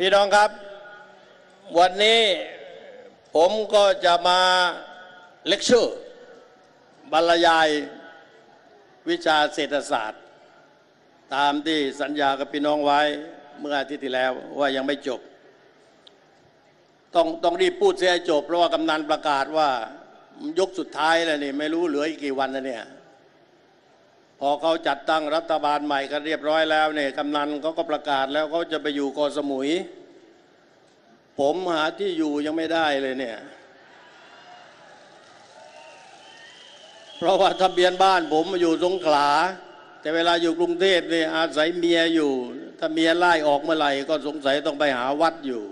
พี่น้องครับ วันนี้ผมก็จะมาเลคเชอร์บรรยายวิชาเศรษฐศาสตร์ ตามที่สัญญากับพี่น้องไว้เมื่ออาทิตย์ที่แล้วว่ายังไม่จบ ต้องต้องรีบพูดเสียจบ เพราะว่ากำนันประกาศว่ายกสุดท้ายแล้วนี่ไม่รู้เหลืออีกกี่วันแล้วเนี่ย พอเขาจัดตั้งรัฐบาลใหม่กันเรียบร้อยแล้วเนี่ยกำนันเขาก็ประกาศแล้วเขาจะไปอยู่กาะสมุย ผมหาที่อยู่ยังไม่ได้เลยเนี่ยเพราะว่าทะเบียนบ้านผมมาอยู่สงขลา แต่เวลาอยู่กรุงเทพเนี่ยอาศัยเมียอยู่ ถ้าเมียไล่ออกเมื่อไหร่ก็สงสัยต้องไปหาวัดอยู่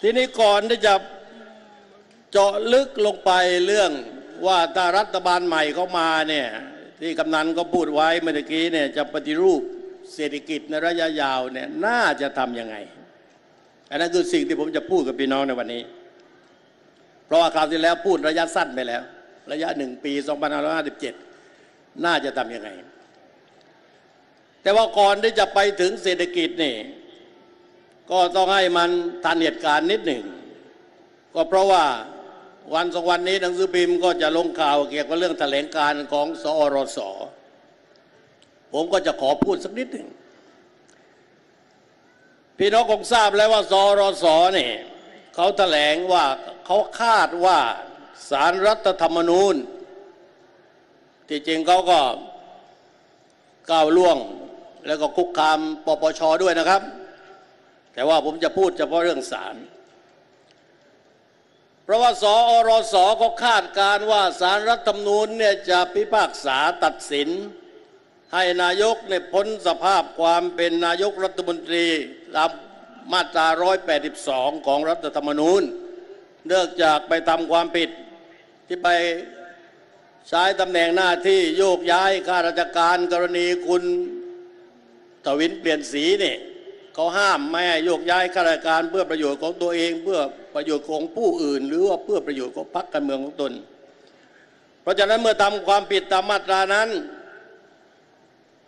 ทีนี้ก่อนที่จะ เจาะลึกลงไปเรื่องว่าถ้ารัฐบาลใหม่เข้ามาเนี่ยที่กำนันก็พูดไว้เมื่อกี้เนี่ยจะปฏิรูปเศรษฐกิจในระยะยาวเนี่ยน่าจะทำยังไง อันนั้นคือสิ่งที่ผมจะพูดกับพี่น้องในวันนี้ เพราะว่าคราวที่แล้วพูดระยะสั้นไปแล้ว ระยะหนึ่งปี 2557 น่าจะทำยังไง แต่ว่าก่อนที่จะไปถึงเศรษฐกิจนี่ก็ต้องให้มันทันเหตุการณ์นิดหนึ่งก็เพราะว่า วันสองวันนี้หนังสือพิมพ์ก็จะลงข่าวเกี่ยวกับเรื่องแถลงการของสอรสผมก็จะขอพูดสักนิดหนึ่งพี่น้องคงทราบแล้วว่าสอรสนี่ยเขาแถลงว่าเขาคาดว่าสารรัฐธรรมนูญ ที่จริงเขาก็ก้าวล่วงแล้วก็คุกคามปปชด้วยนะครับ แต่ว่าผมจะพูดเฉพาะเรื่องสาร เพราะว่าสอรสก็คาดการว่าสารรัฐธรรมนูญเนี่ยจะพิพากษาตัดสิน ให้นายกเนี่ยพ้นสภาพความเป็นนายกรัฐมนตรีตามมาตรา 182 ของรัฐธรรมนูญ เนื่องจากไปทำความผิดที่ไปใช้ตำแหน่งหน้าที่โยกย้ายข้าราชการกรณีคุณทวินเปลี่ยนสีเนี่ย เขาห้ามไม่ให้โยกย้ายข้าราชการเพื่อประโยชน์ของตัวเอง เพื่อประโยชน์ของผู้อื่น หรือว่าเพื่อประโยชน์ของพรรคการเมืองของตน เพราะฉะนั้นเมื่อทำความผิดตามมาตรานั้น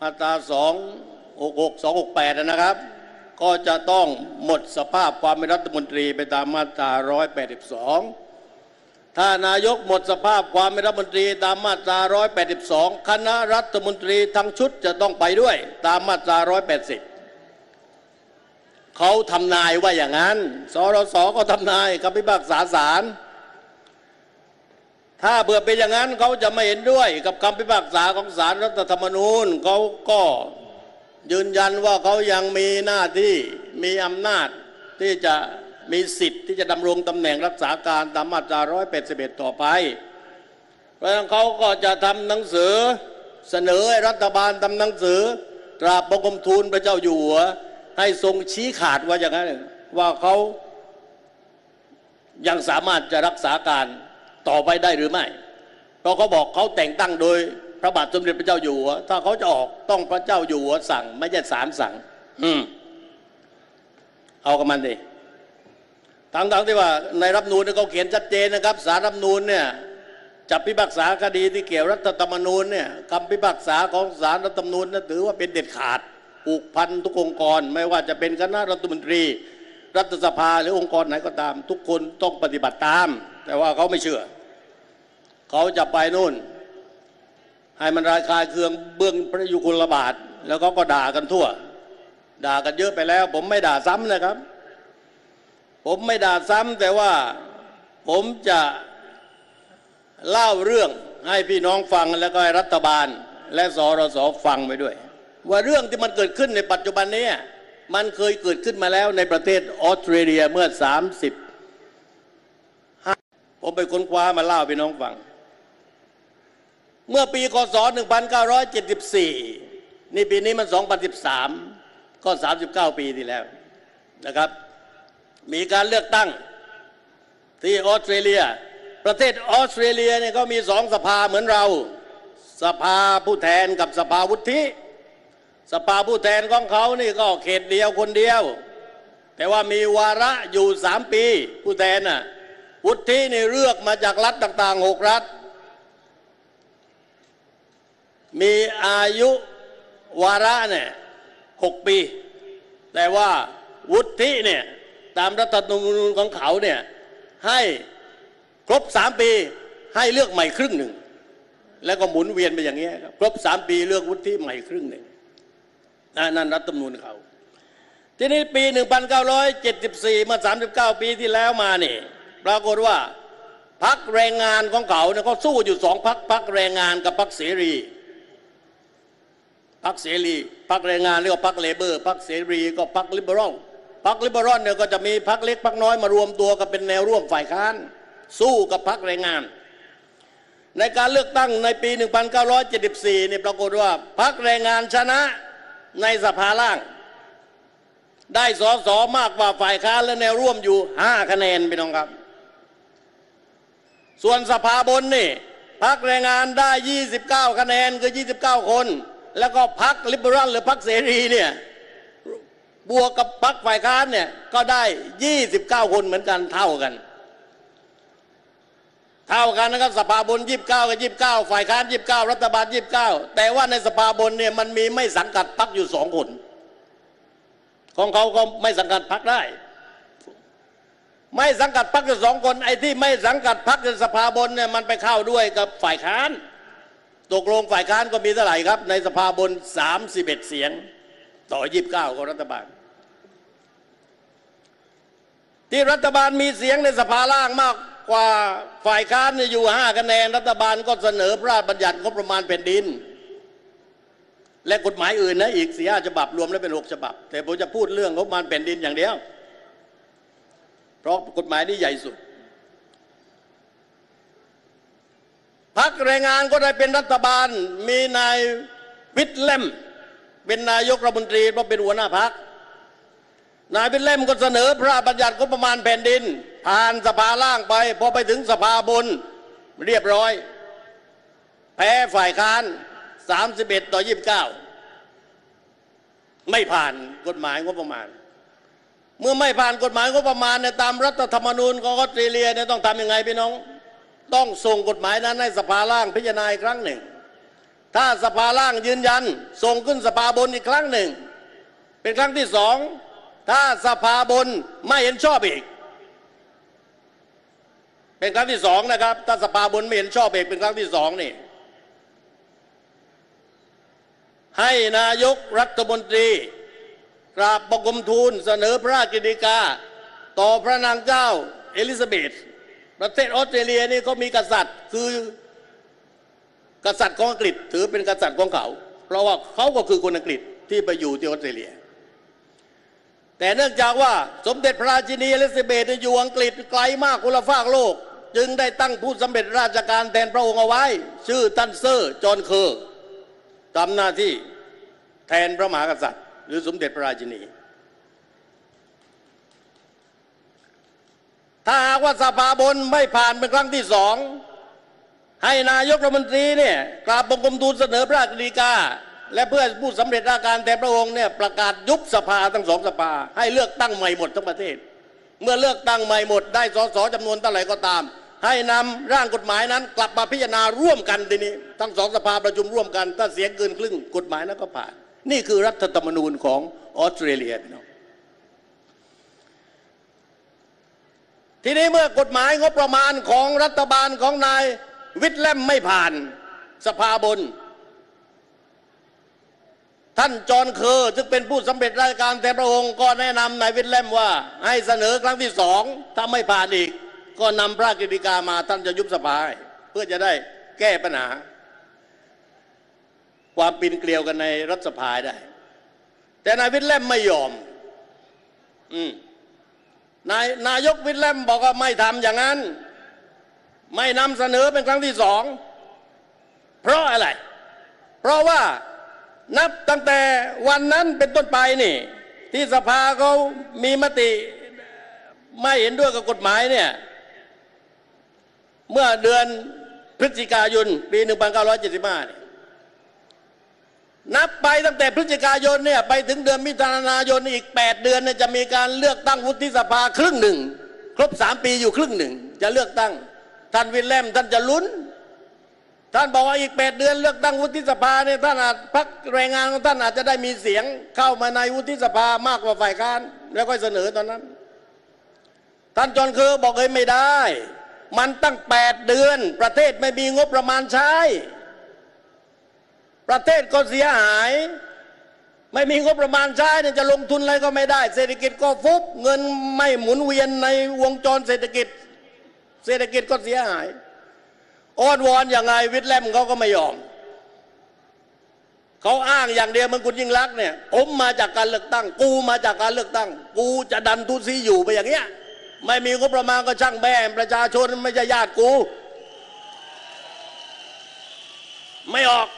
มาตราสองหกหกสองหกแปดนะครับ ก็จะต้องหมดสภาพความเป็นรัฐมนตรีไปตามมาตราร้อยแปดสิบสองถ้านายกหมดสภาพความเป็นรัฐมนตรีตามมาตราร้อยแปดสิบสองคณะรัฐมนตรีทั้งชุดจะต้องไปด้วยตามมาตราร้อยแปดสิบ เขาทำนายว่าอย่างนั้น สรสก็ทำนายคำพิพากษาศาลถ้าเบื่อเป็นอย่างนั้นเขาจะไม่เห็นด้วยกับคำพิพากษาของศาลรัฐธรรมนูญเขาก็ยืนยันว่าเขายังมีหน้าที่มีอำนาจที่จะมีสิทธิ์ที่จะดำรงตำแหน่งรักษาการตามมาตรา 181 ต่อไป เพราะฉะนั้นเขาก็จะทำหนังสือเสนอให้รัฐบาลทำหนังสือ ตราบบังคมทูลพระเจ้าอยู่หัว ให้ทรงชี้ขาดว่าอย่างนั้นว่าเขายังสามารถจะรักษาการต่อไปได้หรือไม่ เพราะเขาบอกเขาแต่งตั้งโดยพระบาทสมเด็จพระเจ้าอยู่หัวถ้าเขาจะออกต้องพระเจ้าอยู่หัวสั่ง ไม่ใช่ศาลสั่ง อืม เอากับมันดิทั้งๆที่ว่าในรัฐนูญเขาเขียนชัดเจนนะครับ สารรัฐนูญเนี่ยจะพิพากษาคดีที่เกี่ยวรัฐธรรมนูญเนี่ยคำพิพากษาของสารรัฐธรรมนูญนั้นถือว่าเป็นเด็ดขาด ผูกพันทุกองค์กร ไม่ว่าจะเป็นคณะรัฐมนตรี รัฐสภาหรือองค์กรไหนก็ตาม ทุกคนต้องปฏิบัติตาม แต่ว่าเขาไม่เชื่อ เขาจะไปนู่น ให้มันราคายเคืองเบื้องพระยุคลบาท แล้วก็ก็ด่ากันทั่ว ด่ากันเยอะไปแล้ว ผมไม่ด่าซ้ำนะครับ ผมไม่ด่าซ้ำแต่ว่าผมจะเล่าเรื่องให้พี่น้องฟังแล้วก็ให้รัฐบาล และสรสฟังไปด้วย ว่าเรื่องที่มันเกิดขึ้นในปัจจุบันนี้มันเคยเกิดขึ้นมาแล้วในประเทศออสเตรเลียเมื่อ 30ผมไปค้นคว้ามาเล่าพี่น้องฟัง เมื่อปีคศ 1974 นี่ปีนี้มัน 2013 ก็ 39 ปีที่แล้วนะครับ มีการเลือกตั้งที่ออสเตรเลีย ประเทศออสเตรเลียเนี่ยก็มีสองสภาเหมือนเรา สภาผู้แทนกับสภาวุฒิ สภาผู้แทนของเขานี่ก็เขตเดียวคนเดียว แต่ว่ามีวาระอยู่สามปี ผู้แทนน่ะวุฒินี่เลือกมาจากรัฐต่างๆหกรัฐ มีอายุวาระเนี่ยหกปี แต่ว่าวุฒิเนี่ยตามรัฐธรรมนูญของเขาเนี่ยให้ครบสามปีให้เลือกใหม่ครึ่งหนึ่ง แล้วก็หมุนเวียนไปอย่างนี้ยครับครบสามปีเลือกวุฒิใหม่ครึ่งหนึ่ง นั่นรัฐธรรมนูญเขาทีนี้ปี 1974 เมื่อ 39 ปีที่แล้วมานี่ปรากฏว่าพักแรงงานของเขาเนี่ยเขาสู้อยู่สองพักพักแรงงานกับพักเสรีพักเสรีพักแรงงานเรียกว่าพักเลเบอร์พักเสรีก็พักลิเบอรัลพักลิเบอรัลเนี่ยก็จะมีพักเล็กพักน้อยมารวมตัวกันเป็นแนวร่วมฝ่ายค้าน สู้กับพักแรงงาน ในการเลือกตั้งในปี 1974เนี่ยปรากฏว่าพักแรงงานชนะ ในสภาล่าง ได้สอสอมากกว่าฝ่ายค้านและแนวร่วมอยู่5คะแนนพี่น้องครับ ส่วนสภาบนนี่พักแรงงานได้ 29 คะแนนคือ 29 คน แล้วก็พักลิเบอรัลหรือพักเสรีเนี่ยบวกกับพักฝ่ายค้านเนี่ยก็ได้ 29 คนเหมือนกันเท่ากัน เท่ากันนะครับสภาบน29กับ29ฝ่ายค้าน29รัฐบาล29แต่ว่าในสภาบนเนี่ยมันมีไม่สังกัดพักอยู่สองคน ของเขาก็ไม่สังกัดพักได้ ไม่สังกัดพักอยู่สองคนไอ้ที่ไม่สังกัดพักในสภาบนเนี่ยมันไปเข้าด้วยกับฝ่ายค้านตกลงฝ่ายค้านก็มีเท่าไหร่ครับ ในสภาบน31เอ็ดเสียง ต่อ29ของรัฐบาลที่รัฐบาลมีเสียงในสภาล่างมาก กว่าฝ่ายค้านเนี่ยอยู่5คะแนนรัฐบาลก็เสนอพระราชบัญญัติงบประมาณแผ่นดิน และกฎหมายอื่นนะอีกสี่ห้าฉบับรวมแล้วเป็นหกฉบับ แต่ผมจะพูดเรื่องงบประมาณแผ่นดินอย่างเดียว เพราะกฎหมายนี้ใหญ่สุดพักแรงงานก็ได้เป็นรัฐบาลมีนายวิทเลมเป็นนายกรัฐมนตรีเพราะเป็นหัวหน้าพักนายวิทเลมก็เสนอพระราชบัญญัติงบประมาณแผ่นดิน ผ่านสภาล่างไปพอไปถึงสภาบน เรียบร้อย แพ้ฝ่ายค้าน 31 ต่อ 29 ไม่ผ่านกฎหมายงบประมาณ เมื่อไม่ผ่านกฎหมายงบประมาณเนี่ยตามรัฐธรรมนูญของออสเตรเลียเนี่ยต้องทำยังไงพี่น้อง ต้องส่งกฎหมายนั้นให้สภาล่างพิจารณาอีกครั้งหนึ่ง ถ้าสภาล่างยืนยัน ส่งขึ้นสภาบนอีกครั้งหนึ่ง เป็นครั้งที่สองถ้าสภาบนไม่เห็นชอบอีก เป็นครั้งที่สองนะครับ ถ้าสภาบนไม่เห็นชอบเอกเป็นครั้งที่สองนี่ ให้นายกรัฐมนตรีกราบบังคมทูลเสนอพระราชกฤษฎีกา ต่อพระนางเจ้าเอลิซาเบธประเทศออสเตรเลียนี่เขามีกษัตริย์คือกษัตริย์ของอังกฤษถือเป็นกษัตริย์ของเขา เพราะว่าเขาก็คือคนอังกฤษที่ไปอยู่ที่ออสเตรเลีย แต่เนื่องจากว่าสมเด็จพระราชินีเอลิซาเบธอยู่อังกฤษไกลมากคนละฟากโลก จึงได้ตั้งผู้สำเร็จราชการแทนพระองค์เอาไว้ ชื่อตันเซอร์จอนเคอร์ทำหน้าที่แทนพระมหากษัตริย์ หรือสมเด็จพระราชินี ถ้าหากว่าสภาบนไม่ผ่านเป็นครั้งที่สอง ให้นายกรัฐมนตรีเนี่ยกราบบังคมทูลเสนอพระราชกฤษฎีกาและเพื่อผู้สำเร็จราชการแทนพระองค์เนี่ยประกาศยุบสภาทั้งสองสภา ให้เลือกตั้งใหม่หมดทั้งประเทศ เมื่อเลือกตั้งใหม่หมดได้สสจำนวนเท่าไหร่ก็ตาม ให้นำร่างกฎหมายนั้น กลับมาพิจารณาร่วมกันทีนี้ ทั้งสองสภาประชุมร่วมกัน ถ้าเสียงเกินครึ่งกฎหมายนั้นก็ผ่าน นี่คือรัฐธรรมนูญของออสเตรเลียพี่น้องทีนี้เมื่อกฎหมายงบประมาณของรัฐบาลของนายวิทเลมไม่ผ่านสภาบน ท่านจอห์นเคอร์ซึ่งเป็นผู้สำเร็จราชการแทนพระองค์ก็แนะนำนายวิทเลมว่า ให้เสนอครั้งที่สองถ้าไม่ผ่านอีก ก็นำพระราชกฤษฎีกามาท่านจะยุบสภาเพื่อจะได้แก้ปัญหา ความปีนเกลียวกันในรัฐสภาได้ แต่นายวิทเลมไม่ยอม อืมนายนายกวิลเลมบอกว่าไม่ทำอย่างนั้น ไม่นำเสนอเป็นครั้งที่สองเพราะอะไร เพราะว่า นับตั้งแต่วันนั้นเป็นต้นไปนี่ ที่สภาเขามีมติไม่เห็นด้วยกับกฎหมายเนี่ย เมื่อเดือนพฤศจิกายน ปี 1975นี่นับไปตั้งแต่พฤศจิกายนเนี่ยไปถึงเดือนมิถุนายนอีก 8 เดือนเนี่ยจะมีการเลือกตั้งวุฒิสภาครึ่งหนึ่ง ครบ 3 ปีอยู่ครึ่งหนึ่ง จะเลือกตั้ง ท่านวิลเลมท่านจะลุ้น ท่านบอกว่าอีกแปดเดือนเลือกตั้งวุฒิสภาเนี่ยท่านอาจพักแรงงานของท่านอาจจะได้มีเสียงเข้ามาในวุฒิสภามากกว่าฝ่ายค้านแล้วก็เสนอตอนนั้น ท่านจอนคือบอกเอ้ยไม่ได้ มันตั้งแปดเดือน ประเทศไม่มีงบประมาณใช้ ประเทศก็เสียหาย ไม่มีงบประมาณใช้เนี่ยจะลงทุนอะไรก็ไม่ได้ เศรษฐกิจก็ฟุบเงินไม่หมุนเวียนในวงจรเศรษฐกิจ เศรษฐกิจก็เสียหาย อ้อนวอนอย่างไงวิทย์แลมเขาก็ไม่ยอมเขาอ้างอย่างเดียวมันคุณยิ่งรักเนี่ย ผมมาจากการเลือกตั้ง กูมาจากการเลือกตั้ง กูจะดันทุนซีอยู่ไปอย่างเงี้ย ไม่มีงบประมาณก็ช่างแบ่ประชาชนไม่ใช่ญาติกู ไม่ออก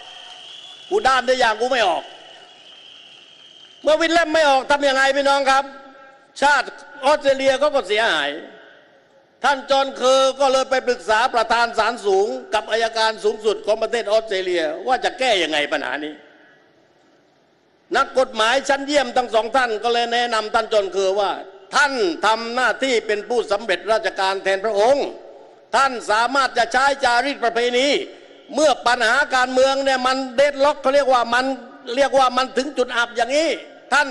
กูด้านได้อย่างกูไม่ออก เมื่อวินเล่มไม่ออกทำยังไงพี่น้องครับ ชาติออสเตรเลียเขาก็เสียหาย ท่านจอห์นเคอร์ก็เลยไปปรึกษาประธานศาลสูง กับอายการสูงสุดของประเทศออสเตรเลีย ว่าจะแก้ยังไงปัญหานี้ นักกฎหมายชั้นเยี่ยมทั้งสองท่านก็เลยแนะนำท่านจอห์นเคอร์ว่า ท่านทำหน้าที่เป็นผู้สำเร็จราชการแทนพระองค์ ท่านสามารถจะใช้จารีตประเพณีเมื่อปัญหาการเมืองเนี่ยมันเดดล็อกเขาเรียกว่ามันเรียกว่ามันถึงจุดอับอย่างนี้ ท่าน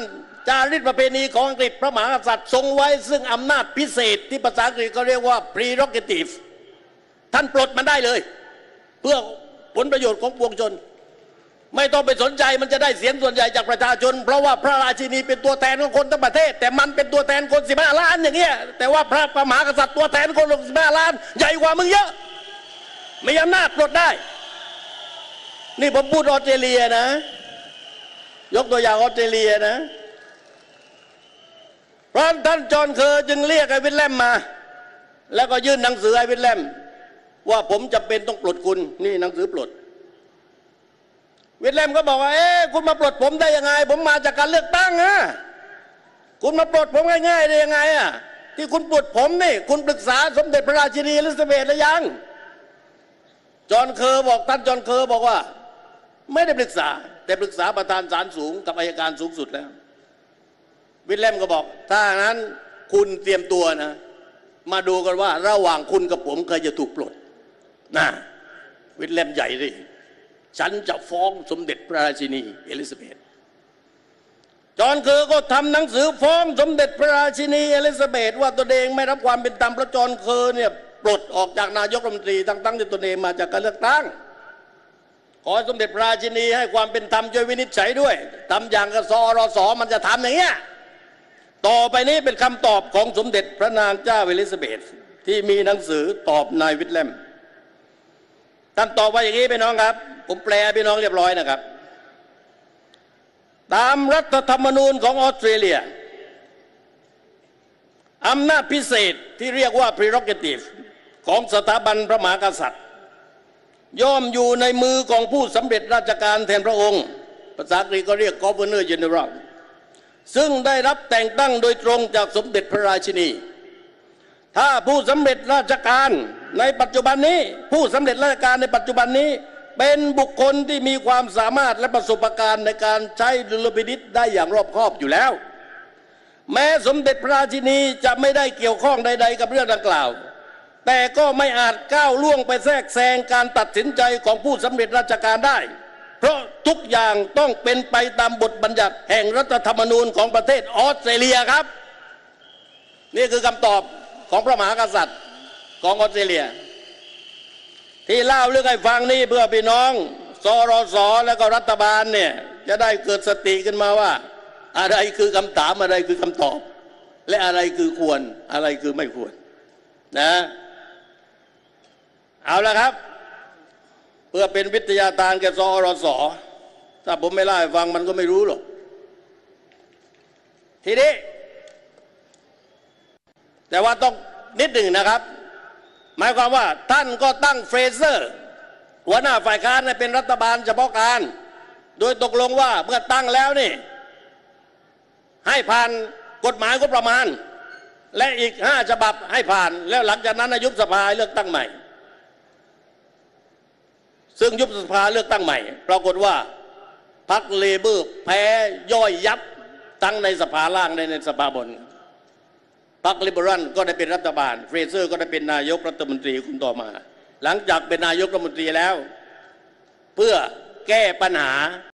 จารีตประเพณีของอังกฤษพระมหากษัตริย์ทรงไว้ซึ่งอำนาจพิเศษที่ภาษาอังกฤษเขาเรียกว่า prerogative ท่านปลดมันได้เลย เพื่อผลประโยชน์ของปวงชน ไม่ต้องไปสนใจมันจะได้เสียงส่วนใหญ่จากประชาชน เพราะว่าพระราชินีเป็นตัวแทนของคนทั้งประเทศ แต่มันเป็นตัวแทนคนสิบห้าล้านอย่างเงี้ยแต่ว่าพระพระมหากษัตริย์ตัวแทนคนสิบห้าล้าน ใหญ่กว่ามึงเยอะมีอำนาจปลดได้ นี่ผมพูดออสเตรเลียนะ ยกตัวอย่างออสเตรเลียนะ ราะท่านจอห์นเคอร์จึงเรียกไอ้วิลแลมมา แล้วก็ยื่นหนังสือไอ้วิลแลม ว่าผมจะเป็นต้องปลดคุณนี่หนังสือปลด วิลแลมก็บอกว่าเอ๊ะคุณมาปลดผมได้ยังไง ผมมาจากการเลือกตั้งอะคุณมาปลดผมง่ายๆได้ยังไงอะที่คุณปลดผมนี่ คุณปรึกษาสมเด็จพระราชินีลิซาเบธหรือยังจอห์นเคอร์บอกท่านจอห์นเคอร์บอกว่า ไม่ได้ปรึกษา แต่ปรึกษาประธานศาลสูงกับอายการสูงสุดแล้ว วิลเลมก็บอก ถ้านั้นคุณเตรียมตัวนะ มาดูกันว่าระหว่างคุณกับผมใครจะถูกปลดนะวิลเลมใหญ่ดิฉันจะฟ้องสมเด็จพระราชินีเอลิซาเบธจอห์นเคอร์ก็ทำหนังสือฟ้องสมเด็จพระราชินีเอลิซาเบธว่าตนเองไม่รับความเป็นธรรมเพราะจอห์นเคอร์เนี่ยปลดออกจากนายกรัฐมนตรีทั้งๆที่ตนเองมาจากการเลือกตั้งขอสมเด็จพระราชินีให้ความเป็นธรรมช่วยวินิจฉัยด้วยทำอย่างกับสอรสมันจะทำอย่างเงี้ย ต่อไปนี้เป็นคำตอบของสมเด็จพระนางเจ้าเอลิซาเบธที่มีหนังสือตอบนายวิทเลมท่านตอบว่าอย่างนี้พี่น้องครับ ผมแปลพี่น้องเรียบร้อยนะครับ ตามรัฐธรรมนูญของออสเตรเลียอำนาจพิเศษที่เรียกว่า prerogative ของสถาบันพระมหากษัตริย์ ย่อมอยู่ในมือของผู้สำเร็จราชการแทนพระองค์ ภาษาอังกฤษก็เรียก governor general ซึ่งได้รับแต่งตั้งโดยตรงจากสมเด็จพระราชินี ถ้าผู้สำเร็จราชการในปัจจุบันนี้ ผู้สำเร็จราชการในปัจจุบันนี้ เป็นบุคคลที่มีความสามารถและประสบการณ์ในการใช้ดุลพินิษได้อย่างรอบคอบอยู่แล้ว แม้สมเด็จพระราชินีจะไม่ได้เกี่ยวข้องใด ๆ กับเรื่องดังกล่าว แต่ก็ไม่อาจก้าวล่วงไปแทรกแซงการตัดสินใจของผู้สำเร็จราชการได้ เพราะทุกอย่างต้องเป็นไปตามบทบัญญัติแห่งรัฐธรรมนูญของประเทศออสเตรเลียครับ นี่คือคำตอบของพระมหากษัตริย์ของออสเตรเลีย ที่เล่าเรื่องให้ฟังนี่เพื่อพี่น้องสรสแล้วก็รัฐบาลเนี่ยจะได้เกิดสติขึ้นมาว่า อะไรคือคำถามอะไรคือคำตอบ และอะไรคือควรอะไรคือไม่ควรนะ เอาละครับ เพื่อเป็นวิทยาทานแก่สอรสถ้าผมไม่เล่าให้ฟังมันก็ไม่รู้หรอก ทีนี้ แต่ว่าต้องนิดหนึ่งนะครับ หมายความว่าท่านก็ตั้งเฟรเซอร์ หัวหน้าฝ่ายค้านเป็นรัฐบาลเฉพาะการ โดยตกลงว่าเมื่อตั้งแล้วนี่ ให้ผ่านกฎหมายก็ประมาณ และอีกห้าฉบับให้ผ่าน แล้วหลังจากนั้นนายกสภาเลือกตั้งใหม่ ซึ่งยุบสภาเลือกตั้งใหม่ ปรากฏว่าพรรคเลเบอร์แพ้ย่อยยับทั้งในสภาล่างในในสภาบนพรรคลิเบอรัลก็ได้เป็นรัฐบาล เฟรเซอร์ก็ได้เป็นนายกรัฐมนตรีคุณต่อมา หลังจากเป็นนายกรัฐมนตรีแล้ว เพื่อแก้ปัญหา